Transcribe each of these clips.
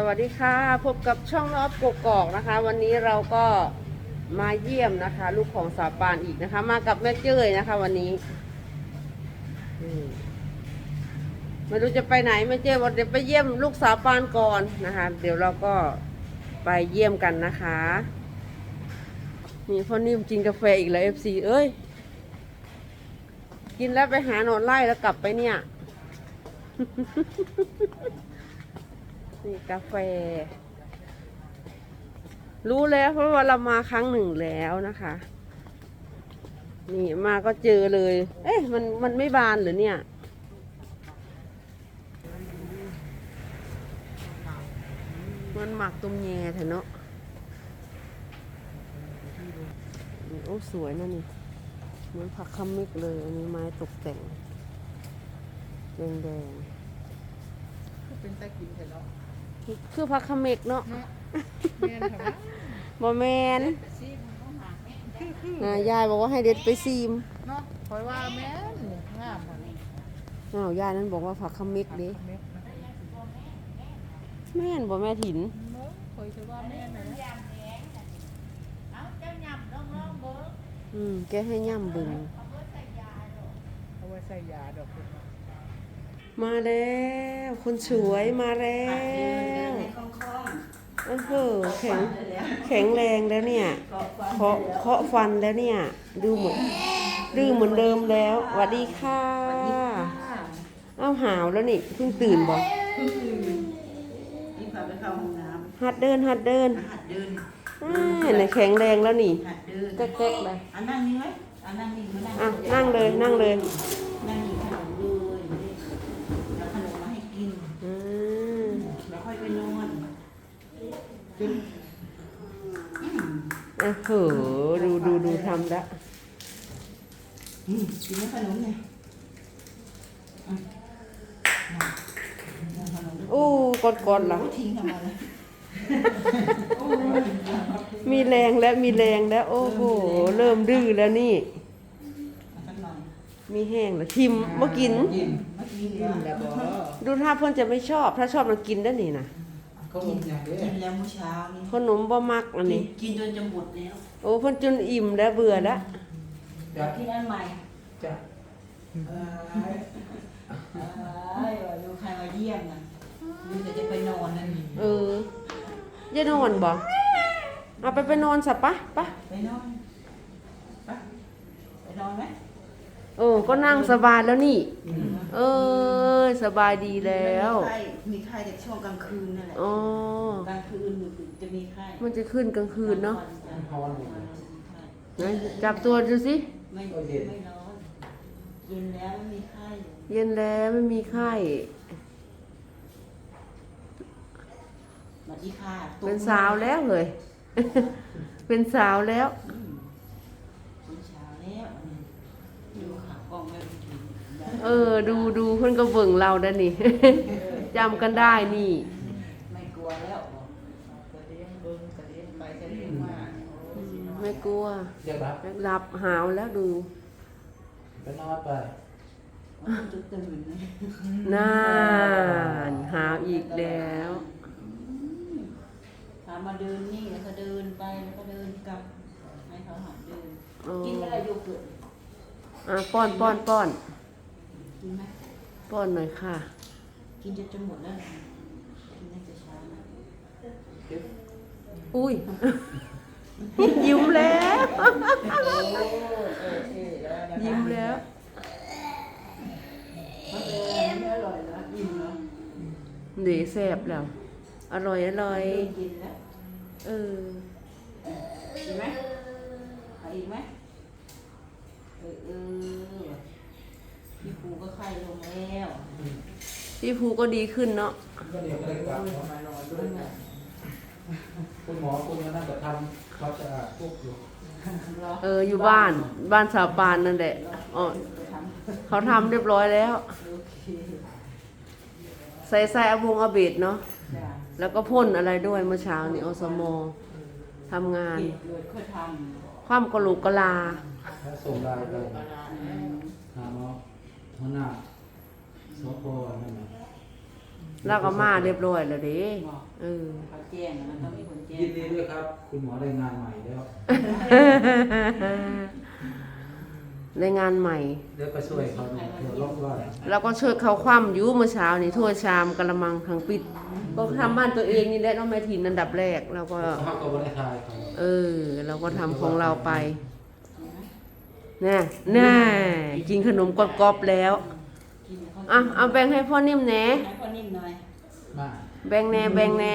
สวัสดีค่ะ พบกับช่องรอบกกอกนะคะ วันนี้เราก็มาเยี่ยมนะคะ ลูกของสาปานอีกนะคะ มากับแม่เจ้ยนะคะ วันนี้มไม่รู้จะไปไหนแม่เจ้ยบอกเดี๋ยวไปเยี่ยมลูกสาปานก่อนนะคะ เดี๋ยวเราก็ไปเยี่ยมกันนะคะนี่พ่อนิ่มกินกาแฟอีกแล้วเอฟซีเอ้ยกินแล้วไปหาหนอนไล่แล้วกลับไปเนี่ย นี่กาแฟ รู้แล้วเพราะว่าเรามาครั้งหนึ่งแล้วนะคะ นี่มาก็เจอเลย เอ๊ะมันมันไม่บานหรือเนี่ยมันหมักตุมแยเถอะเนาะโอ้สวยนะนี่เหมือนผักคำมิกเลย อันนี้ไม้ตกแต่ง แดงๆเป็นตะกินเถอะเนาะ คือผักคำมิกเนาะเนาะแม่นค่ะบ่แมนซีมันต้องหาแม่คือคือนะยายบอกว่าให้เด็ดไปซีมเนาะคอยว่าแม่นงามหมดเลยอ้าวยายนั้นบอกว่าผักขมิกเด้แม่นบ่แม่ถินเนาะคอยจะว่าแม่นนะอืมแกให้ย่ำบึงเอาไว้ใส่ยาดอก มาแล้วคนสวยมาแล้วโอ้โหแข็งแข็งแรงแล้วเนี่ยเคาะเคาะฟันแล้วเนี่ย ดูเหมือนดื้อเหมือนเดิมแล้วสวัสดีค่ะเอ้าหาวแล้วนี่เพิ่งตื่นบ่นี่พาไปเข้าห้องน้หัดเดินหัดเดินำหัดเดินอ่าน่ะแข็งแรงแล้วนี่หัดเดินแก๊กๆเลยอันนั่งนี่ไหมอันนั่งนี่มานั่งอะนั่งเลยนั่งเลย นั่งนี่ขนมเลยแล้วขนมมาให้กิน อืม แล้วค่อยไปนอน โอ้โหดูดูดูทำละอืมกินแล้วขนมไงอะอะขนมโอ้กดกดๆละทิ้งทำไมล่ะมีแรงแล้วมีแรงแล้ว โอ้โห เริ่มดื้อแล้วนี่เอาสักหน่อยมีแห้งแล้วทิมมากินกินมากินเหรอแล้วบ่ดูถ้าเพิ่นจะไม่ชอบ ถ้าชอบมันกินได้นี่นะ ก็มีอย่างเด้กินแล้วเมื่อเช้านี่ขนมบ่มักอันนี้ กินจนจะหมดแล้วโอ้เพิ่นจนอิ่มแล้วเบื่อแล้วเดี๋ยวกินอันใหม่จ้ะเอ้ยเอ้ยว่าดูใครมาเยี่ยมนะดูแต่จะไปนอนนั่นนี่เออจะนอนบ่เอาไปไปนอนซะปะปะไปนอนไปไปนอนไหม เออก็นั่งสบายแล้วนี่ เออสบายดีแล้วมีไข้มีไข้แต่ช่วงกลางคืนนั่นแหละอ๋อกลางคืนจะมีไข้มันจะขึ้นกลางคืนเนาะพอนไหนจับตัวดูสิไม่ไม่ร้อนเย็นแล้วไม่มีไข้เย็นแล้วไม่มีไข้สวัสดีค่ะเป็นสาวแล้วเลย เป็นสาวแล้ว เป็นสาวแล้วดูข่าวกล้องไม่ถึง เออ ดูดูเพื่อนก็เบิ่งเราได้นี่ จำกันได้นี่ ไม่กลัวแล้วกระเดียงเบิ่งกระเดียงไปกระเดียงมาไม่กลัวเดี๋ยวรับหลับหาวแล้วดูไปนอนไปมันจะตื่นนะนานหาวอีกแล้ว พามาเดินนี่แล้วก็เดินไปแล้วก็เดินกลับให้เขาหัดเดินอ๋อกินอะไรโยเกิร์ตอะป้อนป้อนป้อน กินไหมป้อนหน่อยค่ะ กินจนจะหมดแล้วนะกินน่าจะช้านะอุ้ย ยิ้มแล้วยิ้มแล้ว มันไม่อร่อยนะอิ่มแล้วเดี๋ยวแซ่บแล้ว อร่อยอร่อยเริ่มกินแล้วเออกินไหมเอาอีกไหมเออเออ พี่ครูก็ไข้ลงแล้วพี่ภูก็ดีขึ้นเนาะก็เดี๋ยวก็เลยกลับมานอนด้วยนะคุณหมอคุณก็น่าจะทำความสะอาดพวกอยู่รอเอออยู่บ้านบ้านสาวปานนั่นแหละอ๋อไปทำเขาทำเรียบร้อยแล้วโอเคใส่ใส่อาบงอาเบดเนาะจ้ะแล้วก็พ่นอะไรด้วยเมื่อเช้านี่อสมทำงานเก็บเลยค่อยทความกระโหลกกะลาถ้าส่งไลน์ไปำหาหมอ หัวหน้าสพนั่นแหละเราก็มาเรียบร้อยแล้วเด้เออ เขาแจ้งนะต้องมีคนแจ้งยินดีด้วยครับ คุณหมอได้งานใหม่แล้วได้งานใหม่ เดี๋ยวก็ช่วยเขาเดี๋ยวล็อกว่าเราก็ช่วยเขาคว่ำอยุเมื่อเช้านี่ถ้วยชามกระมังทั้งปิด ก็ทำบ้านตัวเองนี่แหละเน้องแม่ทินอันดับแรกเราก็ เขาก็ไม่ได้ทายเขา เออ เราก็ทำของเราไป น่ะน่ากินขนมกรอบๆแล้ว กินเขาอะ เอาแบ่งให้พ่อนิ่มแหน่ให้พ่อนิ่มหน่อยมาแบ่งแหน่แบ่งแหน่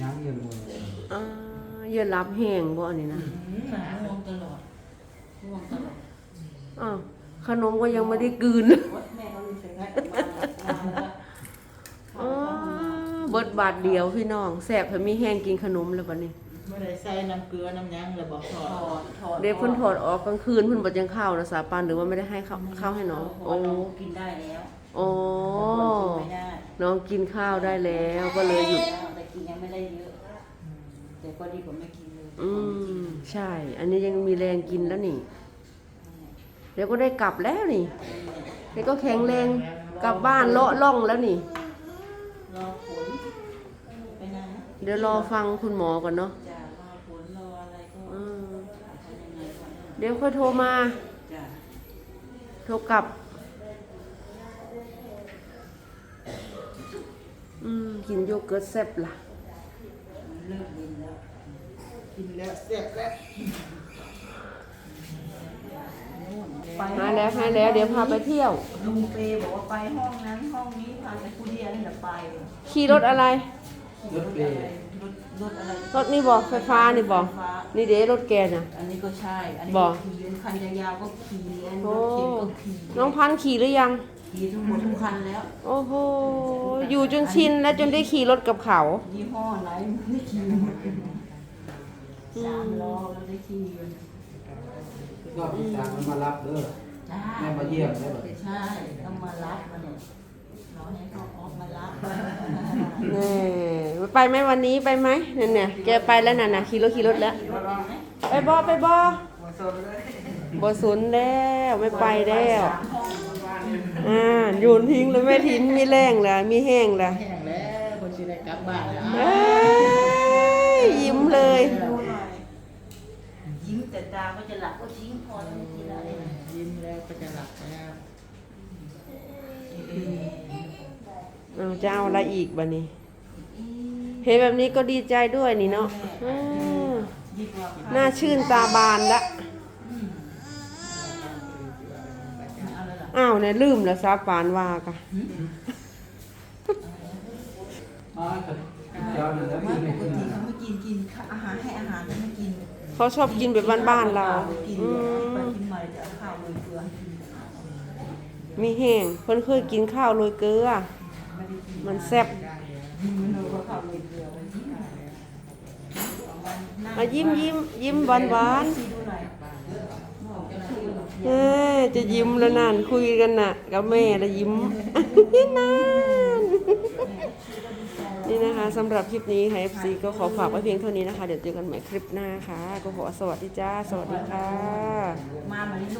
ย้ำเงินมืออ่าอย่ารับแห้งบ่อันนี้นะหนาห่วงตลอดห่วงตลอดอ้าวขนมก็ยังไม่ได้กลืนโอ๊ยแม่เขามีเสียงงัดมามาแล้วอ๋อเบิดบาทเดียวพี่น้องแสบให้มีแห้งกินขนมแล้วบัดนี้ ไม่ได้ใส่น้ำเกลือน้ำหยังเลยบอกถอถดอดถอดเด็กเพิ่นถอดออกกลางคืนเพิ่นบ่จังข้าวนะสาปานหรือว่าไม่ได้ให้ข้าวข้าวให้น้องโอ้โอ้กินได้แล้วโอ้คนกินไม่ได้น้องกินข้าวได้แล้วก็เลยหยุด แต่กินยังไม่ได้เยอะ แต่ก็ดีกว่าไม่กินเลยอืมใช่ อันนี้ยังมีแรงกินแล้วนี่ เดี๋ยวก็ได้กลับแล้วนี่เดี๋ยวก็แข็งแรงกลับบ้านเลาะล่องแล้วนี่ รอผลไปนะเดี๋ยวรอฟังคุณหมอก่อนเนาะ จะรอผลรออะไรก็ อืม ทำยังไงก่อนนะ เดี๋ยวค่อยโทรมาจ้ะโทรกลับ อืม กินโยเกิร์ตแซ่บล่ะมันเลิกเย็นแล้วกินแล้วเสร็จแล้วไปมาแล้วให้แล้ว เดี๋ยวพาไปเที่ยว ลุงเปบอกว่าไปห้องนั้นห้องนี้พาไปคูเดียนี่แหละไป ขี่รถอะไร รถเปรย์ถ รถอะไรรถนี่บอกไฟฟ้านี่บอกไฟฟ้านี่เด้รถแกน่ะ อันนี้ก็ใช่ อันนี้บอกขี่คันยาวๆก็ขี่อันโอ้รถเข็นก็ขี่น้องพันธุ์ขี่หรือยัง ขี่ทั้งหมดทุกคันแล้ว โอ้โห อยู่จนชินแล้วจนได้ขี่รถกับเขา ยี่ห้อไหนไม่ได้ขี่หมดสามล้อแล้วได้ขี่ก็พี่จางมันมารับเด้อจ้าแม่มาเยี่ยมได้แบบใช่ต้องมารับมาเนี่ย เราให้เขาออกมารับแน่ไปไหมวันนี้ไปไหมเนี่ยเนี่ยแกไปแล้วน่ะนะขี่รถขี่รถแล้ว ไปบอไปบอบอสนแล้วไม่ไปแล้วอ่าโยนทิ้งเลยแม่ทิ้งมีแรงแล้วมีแห้งแล้วแห้งแล้วคนสิได้กลับบ้านแล้วเอ้ยยิ้มเลยดูหน่อยยิ้มแต่ตาก็จะหลับก็ทิ้งพอแล้วไม่กินอะไรนะยิ้มแล้วก็จะหลับแล้ว เอาจะเอาอะไรอีกบ้านี้เห็นแบบนี้ก็ดีใจด้วยนี่เนาะอืมดีกว่าน่าชื่นตาบานละเอาเลยเหรออ้าวเนี่ยลืมแล้วซาปานว่ากะมาเถอะเจ้าหนึ่งแล้วไม่มีปไม่กขึ้นติเขาไม่กินกินอาหารให้อาหารเขาไม่กินเขาชอบกินแบบบ้านๆเรากินอืไปมกินมาจะเอาข้าวเลยเกลือให้กินมีแห้งเพิ่นเคยกินข้าวโรยเกลือไมันแซ่บยิ้มายิ้มยิ้มยิ้มหวานหวานดูหน่อยๆเอ้จะยิ้มแล้วนั่นคุยกันน่ะกับแม่แล้วยิ้มนั่นนี่นะคะสำหรับคลิปนี้ค่ะ FC ก็ขอฝากไว้เพียงเท่านี้นะคะ เดี๋ยวเจอกันใหม่คลิปหน้าค่ะ ก็ขอสวัสดีจ้า สวัสดีค่ะ